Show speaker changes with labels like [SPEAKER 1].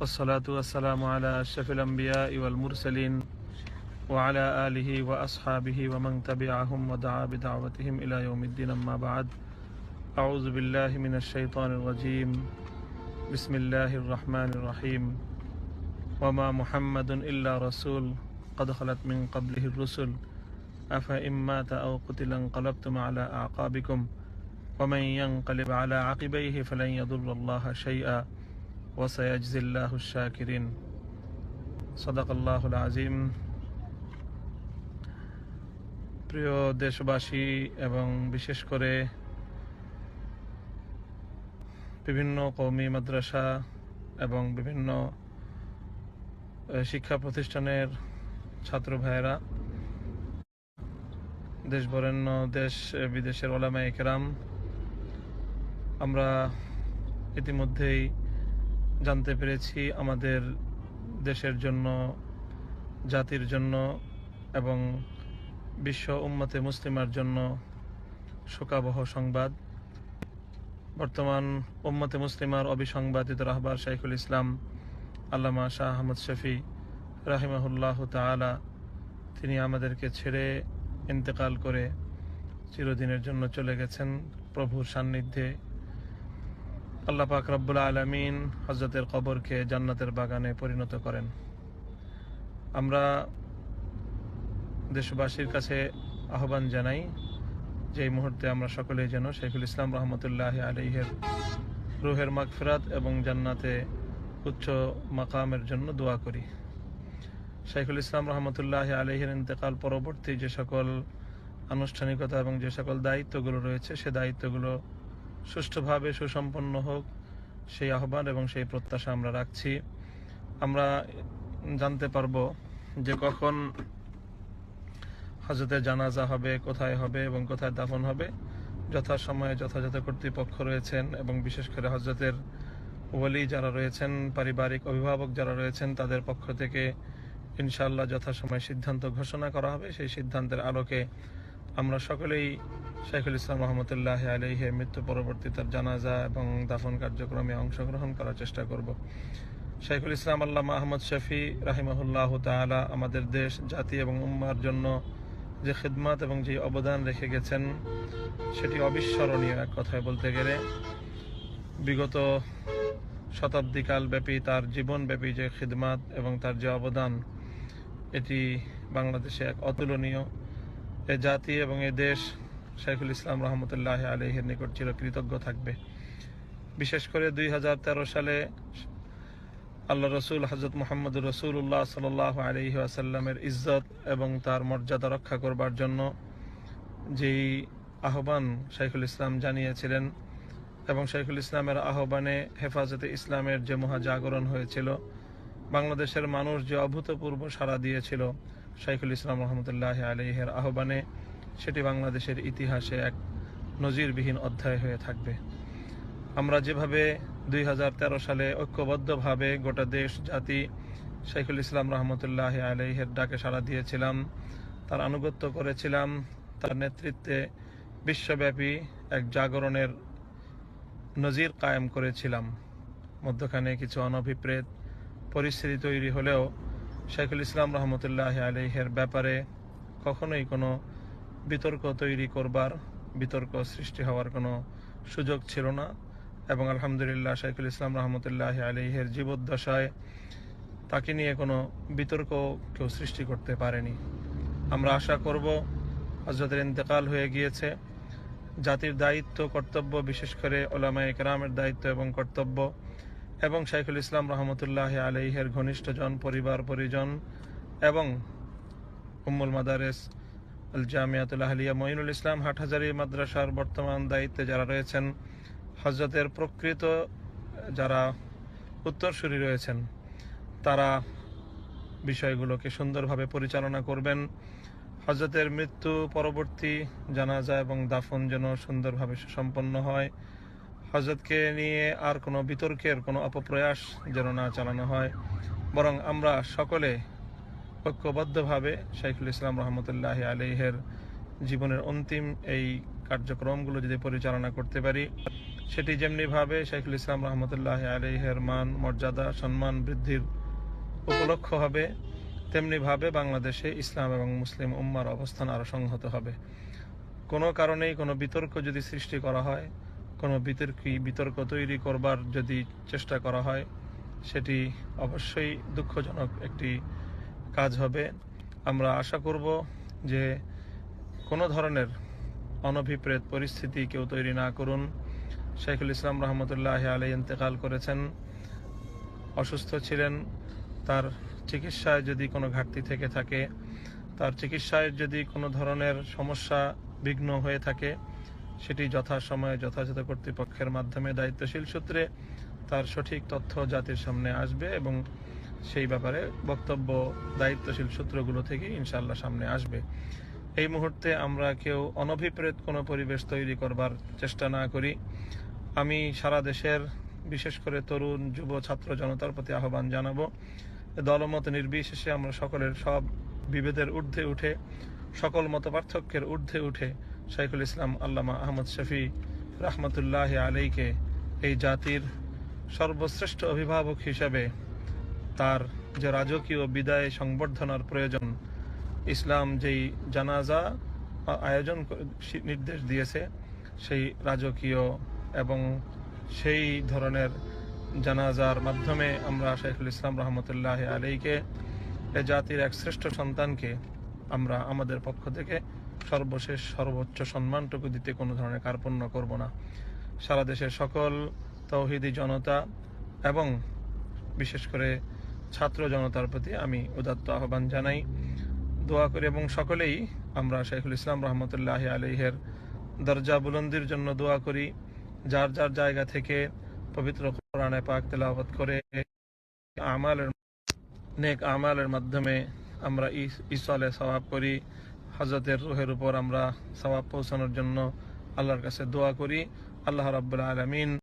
[SPEAKER 1] والصلاة والسلام على أشرف الأنبياء والمرسلين وعلى آله وأصحابه ومن تبعهم ودعا بدعوتهم إلى يوم الدين أما بعد. أعوذ بالله من الشيطان الرجيم. بسم الله الرحمن الرحيم. وما محمد إلا رسول قد خلت من قبله الرسل. أفإن مات أو قتل انقلبتم على أعقابكم. ومن ينقلب على عقبيه فلن يضر الله شيئا. وسيجزي الله الشاكرين صدق الله العظيم প্রিয় দেশবাসী এবং বিশেষ করে বিভিন্ন কৌমি মাদ্রাসা এবং বিভিন্ন আহ, শিক্ষা প্রতিষ্ঠানের ছাত্র ভাইয়েরা দেশ বরেণ্য দেশ আহ, বিদেশের ওলামা একরাম আমরা ইতিমধ্যেই জানতে পেরেছি আমাদের দেশের জন্য, জাতির জন্য এবং বিশ্ব উম্মতে মুসলিমার জন্য শোকাবহ সংবাদ। বর্তমান উম্মতে মুসলিমার অবিসংবাদিত রাহবার শাইখুল ইসলাম আল্লামা শাহ আহমদ শফি রাহিমাহুল্লাহ তাআলা, তিনি আমাদেরকে ছেড়ে ইন্তেকাল করে চিরদিনের জন্য চলে গেছেন প্রভুর সান্নিধ্যে। আল্লাহ পাক রব্বুল আলমিন হজরতের কবরকে জান্নাতের বাগানে পরিণত করেন। আমরা দেশবাসীর কাছে আহ্বান জানাই যে মুহূর্তে আমরা সকলেই যেন শেখুল ইসলাম রহমতুল্লাহ আলহের রুহের মাগফিরাত এবং জান্নাতে উচ্চ মাকামের জন্য দোয়া করি। শেখুল ইসলাম রহমতুল্লাহ আলহের ইন্তেকাল পরবর্তী যে সকল আনুষ্ঠানিকতা এবং যে সকল দায়িত্বগুলো রয়েছে, সে দায়িত্বগুলো সুষ্ঠুভাবে সুসম্পন্ন হোক, সেই আহ্বান এবং সেই প্রত্যাশা আমরা রাখছি। আমরা জানতে পারব যে কখন হজরতের জানাজা হবে, কোথায় হবে এবং কোথায় দাফন হবে। যথাসময়ে যথাযথ কর্তৃপক্ষ রয়েছেন এবং বিশেষ করে হজরতের ওলি যারা রয়েছেন, পারিবারিক অভিভাবক যারা রয়েছেন, তাদের পক্ষ থেকে ইনশাল্লাহ যথাসময়ে সিদ্ধান্ত ঘোষণা করা হবে। সেই সিদ্ধান্তের আলোকে আমরা সকলেই শাইখুল ইসলাম রহমতুল্লাহ আলহে মৃত্যু পরবর্তী তার জানাজা এবং দাফন কার্যক্রমে অংশগ্রহণ করার চেষ্টা করব। শাইখুল ইসলাম আল্লাহ আহমদ শফি রাহিমাহুল্লাহ তাআলা আমাদের দেশ, জাতি এবং উম্মার জন্য যে খিদমাত এবং যে অবদান রেখে গেছেন, সেটি অবিস্মরণীয় এক কথায় বলতে গেলে। বিগত শতাব্দীকাল ব্যাপী তার জীবনব্যাপী যে খিদমাত এবং তার যে অবদান, এটি বাংলাদেশে এক অতুলনীয়। এ জাতি এবং এ দেশ শাইখুল ইসলাম রহমতুল্লাহ আলহের নিকট চির কৃতজ্ঞ থাকবে। বিশেষ করে দুই হাজার তেরো সালে আল্লাহ রসুল হজরত মোহাম্মদ রসুল্লাহ সাল আলহি আসাল্লামের ইজ্জত এবং তার মর্যাদা রক্ষা করবার জন্য যেই আহ্বান শাইখুল ইসলাম জানিয়েছিলেন এবং শাইখুল ইসলামের আহ্বানে হেফাজতে ইসলামের যে মহাজাগরণ হয়েছিল, বাংলাদেশের মানুষ যে অভূতপূর্ব সাড়া দিয়েছিল, শাইখুল ইসলাম রহমতুল্লাহ আলহের আহ্বানে সেটি বাংলাদেশের ইতিহাসে এক নজিরবিহীন অধ্যায় হয়ে থাকবে। আমরা যেভাবে দুই হাজার তেরো সালে ঐক্যবদ্ধভাবে গোটা দেশ, জাতি, শাইখুল ইসলাম রহমতুল্লাহ আলহের ডাকে সাড়া দিয়েছিলাম, তার আনুগত্য করেছিলাম, তার নেতৃত্বে বিশ্বব্যাপী এক জাগরণের নজির কায়েম করেছিলাম। মধ্যখানে কিছু অনভিপ্রেত পরিস্থিতি তৈরি হলেও শাইখুল ইসলাম রহমতুল্লাহ আলহের ব্যাপারে কখনোই কোনো বিতর্ক তৈরি করবার, বিতর্ক সৃষ্টি হওয়ার কোনো সুযোগ ছিল না এবং আলহামদুলিল্লাহ শাইখুল ইসলাম রহমতুল্লাহ আলহের জীবদ্দশায় তাকে নিয়ে কোনো বিতর্ক কেউ সৃষ্টি করতে পারেনি। আমরা আশা করব হজরতের ইন্তেকাল হয়ে গিয়েছে। জাতির দায়িত্ব, কর্তব্য, বিশেষ করে ওলামা একরামের দায়িত্ব এবং কর্তব্য এবং শাইখুল ইসলাম রহমতুল্লাহ আলহের ঘনিষ্ঠজন পরিবার, পরিজন এবং উম্মুল মাদারেস জামিয়াতুল আহলিয়া মঈনুল ইসলাম হাটহাজারি মাদ্রাসার বর্তমান দায়িত্বে যারা রয়েছেন হজরতের প্রকৃত যারা উত্তরসূরি রয়েছেন, তারা বিষয়গুলোকে সুন্দরভাবে পরিচালনা করবেন। হজরতের মৃত্যু পরবর্তী জানাজা এবং দাফন যেন সুন্দরভাবে সুসম্পন্ন হয়। হজরতকে নিয়ে আর কোনো বিতর্কের কোনো অপপ্রয়াস যেন না চালানো হয়। বরং আমরা সকলে ঐক্যবদ্ধভাবে শাইখুল ইসলাম রহমতুল্লাহ আলহের জীবনের অন্তিম এই কার্যক্রমগুলো যদি পরিচালনা করতে পারি, সেটি যেমনিভাবে শাইখুল ইসলাম রহমতুল্লাহ আলহের মান, মর্যাদা, সম্মান বৃদ্ধির উপলক্ষ হবে, তেমনিভাবে বাংলাদেশে ইসলাম এবং মুসলিম উম্মার অবস্থান আরও সংহত হবে। কোনো কারণেই কোনো বিতর্ক যদি সৃষ্টি করা হয়, কোনো বিতর্কী বিতর্ক তৈরি করবার যদি চেষ্টা করা হয়, সেটি অবশ্যই দুঃখজনক একটি কাজ হবে। আমরা আশা করব যে কোনো ধরনের অনভিপ্রেত পরিস্থিতি কেউ তৈরি না করুন। শেখুল ইসলাম রহমতুল্লাহ আলী ইন্তেকাল করেছেন। অসুস্থ ছিলেন। তার চিকিৎসায় যদি কোনো ঘাটতি থেকে থাকে, তার চিকিৎসায় যদি কোনো ধরনের সমস্যা বিঘ্ন হয়ে থাকে, সেটি যথাসময়ে যথাযথ কর্তৃপক্ষের মাধ্যমে দায়িত্বশীল সূত্রে তার সঠিক তথ্য জাতির সামনে আসবে এবং সেই ব্যাপারে বক্তব্য, দায়িত্বশীল সূত্রগুলো থেকে ইনশাল্লাহ সামনে আসবে। এই মুহূর্তে আমরা কেউ অনভিপ্রেত কোনো পরিবেশ তৈরি করবার চেষ্টা না করি। আমি সারা দেশের, বিশেষ করে তরুণ, যুব, ছাত্র জনতার প্রতি আহ্বান জানাব। দলমত নির্বিশেষে আমরা সকলের সব বিভেদের ঊর্ধ্বে উঠে, সকল মত পার্থক্যের ঊর্ধ্বে উঠে শাইখুল ইসলাম আল্লামা আহমদ শফি রহমতুল্লাহ আলাইকে এই জাতির সর্বশ্রেষ্ঠ অভিভাবক হিসাবে তার যে রাজকীয় বিদায় সংবর্ধনার প্রয়োজন, ইসলাম যেই জানাজা আয়োজন নির্দেশ দিয়েছে, সেই রাজকীয় এবং সেই ধরনের জানাজার মাধ্যমে আমরা শেখুল ইসলাম রহমতুল্লাহ আলীকে এ জাতির এক শ্রেষ্ঠ সন্তানকে আমরা আমাদের পক্ষ থেকে সর্বশেষ সর্বোচ্চ সম্মানটুকু দিতে কোনো ধরনের কার্পণ্য করব না। সারা দেশের সকল তৌহিদি জনতা এবং বিশেষ করে ছাত্র জনতার প্রতি আমি উদাত্ত আহ্বান জানাই। দোয়া করি এবং সকলেই আমরা শাইখুল ইসলাম রহমতুল্লাহ আলহের দরজা বুলন্দির জন্য দোয়া করি। যার যার জায়গা থেকে পবিত্র কোরআনে পাক তেলাওয়াত করে আমালের নেক আমালের মাধ্যমে আমরা ইস- ইসলে সওয়াব করি। হজরতের রুহের উপর আমরা সওয়াব পৌঁছানোর জন্য আল্লাহর কাছে দোয়া করি। আল্লাহ রাব্বুল আলামিন